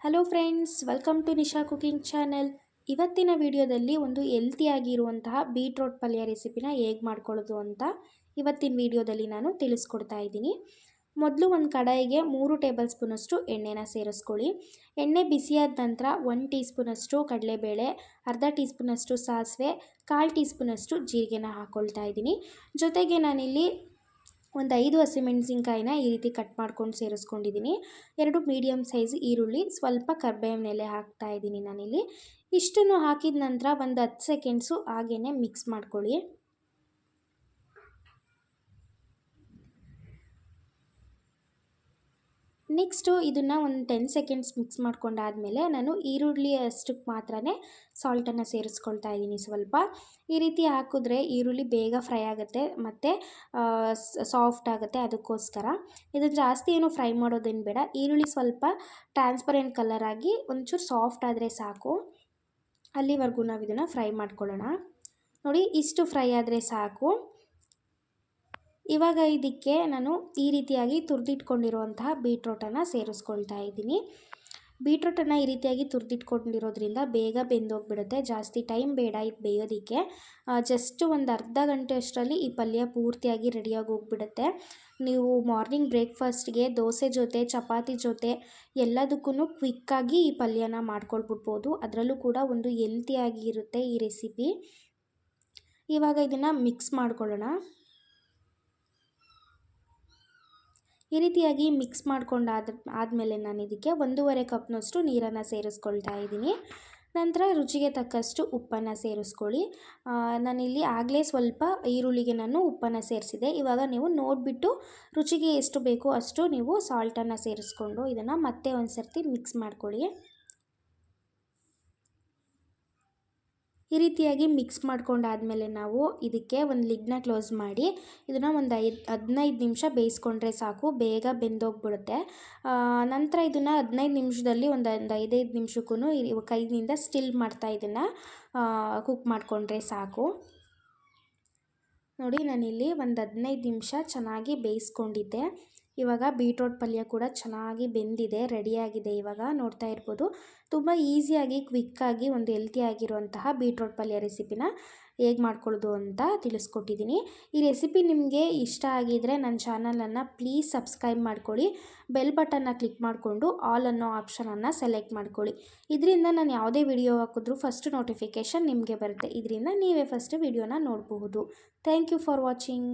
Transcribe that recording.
Hello friends welcome to Nisha cooking channel ಇವತ್ತಿನ ವಿಡಿಯೋದಲ್ಲಿ ಒಂದು ಹೆಲ್ತಿಯಾಗಿರುವಂತಹ ಬೀಟ್ರೋಟ್ ಪಲ್ಯ ರೆಸಿಪಿನ ಹೇಗೆ ಮಾಡ್ಕೊಳ್ಳೋದು ಅಂತ ಇವತ್ತಿನ ವಿಡಿಯೋದಲ್ಲಿ ನಾನು ತಿಳಿಸ್ಕೊಡ್ತಾ ಇದ್ದೀನಿ. ಮೊದಲು ಒಂದು ಕಡಾಯಿಗೆ ಮೂರು ಟೇಬಲ್ ಸ್ಪೂನಷ್ಟು ಎಣ್ಣೆನ ಸೇರಿಸ್ಕೊಳ್ಳಿ. ಎಣ್ಣೆ ಬಿಸಿಯಾದ ನಂತರ ಒಂದು ಟೀ ಸ್ಪೂನಷ್ಟು ಕಡಲೆಬೇಳೆ, ಅರ್ಧ ಟೀ ಸ್ಪೂನಷ್ಟು ಸಾಸಿವೆ, ಕಾಲು ಟೀ ಸ್ಪೂನಷ್ಟು ಜೀರಿಗೆನ ಹಾಕ್ಕೊಳ್ತಾ ಇದ್ದೀನಿ. ಜೊತೆಗೆ ನಾನಿಲ್ಲಿ ಒಂದು ಐದು ಹಸಿಮೆಣಸಿನ್ಕಾಯಿನ ಈ ರೀತಿ ಕಟ್ ಮಾಡ್ಕೊಂಡು ಸೇರಿಸ್ಕೊಂಡಿದ್ದೀನಿ. ಎರಡು ಮೀಡಿಯಮ್ ಸೈಜ್ ಈರುಳ್ಳಿ, ಸ್ವಲ್ಪ ಕರ್ಬೇವಿನ ಎಲೆ ಹಾಕ್ತಾ ಇದ್ದೀನಿ ನಾನಿಲ್ಲಿ. ಇಷ್ಟನ್ನು ಹಾಕಿದ ನಂತರ ಒಂದು ಹತ್ತು ಸೆಕೆಂಡ್ಸು ಹಾಗೆಯೇ ಮಿಕ್ಸ್ ಮಾಡ್ಕೊಳ್ಳಿ. ನೆಕ್ಸ್ಟು ಇದನ್ನು ಒಂದು ಟೆನ್ ಸೆಕೆಂಡ್ಸ್ ಮಿಕ್ಸ್ ಮಾಡ್ಕೊಂಡಾದಮೇಲೆ ನಾನು ಈರುಳ್ಳಿ ಅಷ್ಟಕ್ಕೆ ಮಾತ್ರನೇ ಸಾಲ್ಟನ್ನು ಸೇರಿಸ್ಕೊಳ್ತಾ ಇದ್ದೀನಿ ಸ್ವಲ್ಪ. ಈ ರೀತಿ ಹಾಕಿದ್ರೆ ಈರುಳ್ಳಿ ಬೇಗ ಫ್ರೈ ಆಗುತ್ತೆ ಮತ್ತು ಸಾಫ್ಟ್ ಆಗುತ್ತೆ ಅದಕ್ಕೋಸ್ಕರ. ಇದನ್ನು ಜಾಸ್ತಿ ಏನು ಫ್ರೈ ಮಾಡೋದೇನು ಬೇಡ, ಈರುಳ್ಳಿ ಸ್ವಲ್ಪ ಟ್ರಾನ್ಸ್ಪರೆಂಟ್ ಕಲರ್ ಆಗಿ ಒಂಚೂರು ಸಾಫ್ಟ್ ಆದರೆ ಸಾಕು. ಅಲ್ಲಿವರೆಗೂ ನಾವು ಇದನ್ನು ಫ್ರೈ ಮಾಡ್ಕೊಳ್ಳೋಣ. ನೋಡಿ, ಇಷ್ಟು ಫ್ರೈ ಆದರೆ ಸಾಕು. ಇವಾಗ ಇದಕ್ಕೆ ನಾನು ಈ ರೀತಿಯಾಗಿ ತುರಿದಿಟ್ಕೊಂಡಿರುವಂತಹ ಬೀಟ್ರೋಟನ್ನು ಸೇರಿಸ್ಕೊಳ್ತಾ ಇದ್ದೀನಿ. ಬೀಟ್ರೋಟನ್ನು ಈ ರೀತಿಯಾಗಿ ತುರಿದಿಟ್ಕೊಂಡಿರೋದ್ರಿಂದ ಬೇಗ ಬೆಂದೋಗ್ಬಿಡುತ್ತೆ. ಜಾಸ್ತಿ ಟೈಮ್ ಬೇಡ ಇದು ಬೇಯೋದಕ್ಕೆ. ಜಸ್ಟ್ ಒಂದು ಅರ್ಧ ಗಂಟೆ ಅಷ್ಟರಲ್ಲಿ ಈ ಪಲ್ಯ ಪೂರ್ತಿಯಾಗಿ ರೆಡಿಯಾಗಿ ಹೋಗ್ಬಿಡುತ್ತೆ. ನೀವು ಮಾರ್ನಿಂಗ್ ಬ್ರೇಕ್ಫಾಸ್ಟ್ಗೆ ದೋಸೆ ಜೊತೆ, ಚಪಾತಿ ಜೊತೆ ಎಲ್ಲದಕ್ಕೂ ಕ್ವಿಕ್ಕಾಗಿ ಈ ಪಲ್ಯನ ಮಾಡ್ಕೊಳ್ಬಿಡ್ಬೋದು. ಅದರಲ್ಲೂ ಕೂಡ ಒಂದು ಎಲ್ತಿಯಾಗಿ ಇರುತ್ತೆ ಈ ರೆಸಿಪಿ ಇವಾಗ ಇದನ್ನು ಮಿಕ್ಸ್ ಮಾಡ್ಕೊಳ್ಳೋಣ. ಈ ರೀತಿಯಾಗಿ ಮಿಕ್ಸ್ ಮಾಡ್ಕೊಂಡಾದ, ಆದಮೇಲೆ ನಾನು ಇದಕ್ಕೆ ಒಂದೂವರೆ ಕಪ್ನಷ್ಟು ನೀರನ್ನು ಸೇರಿಸ್ಕೊಳ್ತಾ ಇದ್ದೀನಿ. ನಂತರ ರುಚಿಗೆ ತಕ್ಕಷ್ಟು ಉಪ್ಪನ್ನು ಸೇರಿಸ್ಕೊಳ್ಳಿ. ನಾನಿಲ್ಲಿ ಆಗಲೇ ಸ್ವಲ್ಪ ಈರುಳ್ಳಿಗೆ ನಾನು ಉಪ್ಪನ್ನು ಸೇರಿಸಿದೆ ಇವಾಗ ನೀವು ನೋಡಿಬಿಟ್ಟು ರುಚಿಗೆ ಎಷ್ಟು ಬೇಕೋ ಅಷ್ಟು ನೀವು ಸಾಲ್ಟನ್ನು ಸೇರಿಸ್ಕೊಂಡು ಇದನ್ನು ಮತ್ತೆ ಒಂದು ಸರ್ತಿ ಮಿಕ್ಸ್ ಮಾಡ್ಕೊಳ್ಳಿ. ಈ ರೀತಿಯಾಗಿ ಮಿಕ್ಸ್ ಮಾಡ್ಕೊಂಡಾದಮೇಲೆ ನಾವು ಇದಕ್ಕೆ ಒಂದು ಲಿಡ್ನ ಕ್ಲೋಸ್ ಮಾಡಿ ಇದನ್ನು ಒಂದು ಐದು, ಹದಿನೈದು ನಿಮಿಷ ಬೇಯಿಸ್ಕೊಂಡ್ರೆ ಸಾಕು, ಬೇಗ ಬೆಂದೋಗ್ಬಿಡುತ್ತೆ. ನಂತರ ಇದನ್ನು ಹದಿನೈದು ನಿಮಿಷದಲ್ಲಿ ಒಂದು ಒಂದು ಐದೈದು ನಿಮಿಷಕ್ಕೂ ಕೈನಿಂದ ಸ್ಟಿಲ್ ಮಾಡ್ತಾ ಇದನ್ನು ಕುಕ್ ಮಾಡಿಕೊಂಡ್ರೆ ಸಾಕು. ನೋಡಿ, ನಾನಿಲ್ಲಿ ಒಂದು ಹದಿನೈದು ನಿಮಿಷ ಚೆನ್ನಾಗಿ ಬೇಯಿಸ್ಕೊಂಡಿದ್ದೆ. ಇವಾಗ ಬೀಟ್ರೋಟ್ ಪಲ್ಯ ಕೂಡ ಚೆನ್ನಾಗಿ ಬೆಂದಿದೆ, ರೆಡಿಯಾಗಿದೆ ಇವಾಗ. ನೋಡ್ತಾ ಇರ್ಬೋದು. ತುಂಬ ಈಸಿಯಾಗಿ, ಕ್ವಿಕ್ಕಾಗಿ, ಒಂದು ಹೆಲ್ತಿಯಾಗಿರುವಂತಹ ಬೀಟ್ರೋಟ್ ಪಲ್ಯ ರೆಸಿಪಿನ ಹೇಗೆ ಮಾಡ್ಕೊಳ್ಳೋದು ಅಂತ ತಿಳಿಸ್ಕೊಟ್ಟಿದ್ದೀನಿ. ಈ ರೆಸಿಪಿ ನಿಮಗೆ ಇಷ್ಟ ಆಗಿದರೆ ನನ್ನ ಚಾನಲನ್ನು ಪ್ಲೀಸ್ ಸಬ್ಸ್ಕ್ರೈಬ್ ಮಾಡ್ಕೊಳ್ಳಿ. ಬೆಲ್ ಬಟನ್ನ ಕ್ಲಿಕ್ ಮಾಡಿಕೊಂಡು ಆಲ್ ಅನ್ನೋ ಆಪ್ಷನನ್ನು ಸೆಲೆಕ್ಟ್ ಮಾಡ್ಕೊಳ್ಳಿ. ಇದರಿಂದ ನಾನು ಯಾವುದೇ ವಿಡಿಯೋ ಹಾಕಿದ್ರೂ ಫಸ್ಟ್ ನೋಟಿಫಿಕೇಷನ್ ನಿಮಗೆ ಬರುತ್ತೆ. ಇದರಿಂದ ನೀವೇ ಫಸ್ಟ್ ವಿಡಿಯೋನ ನೋಡಬಹುದು. Thank you for watching.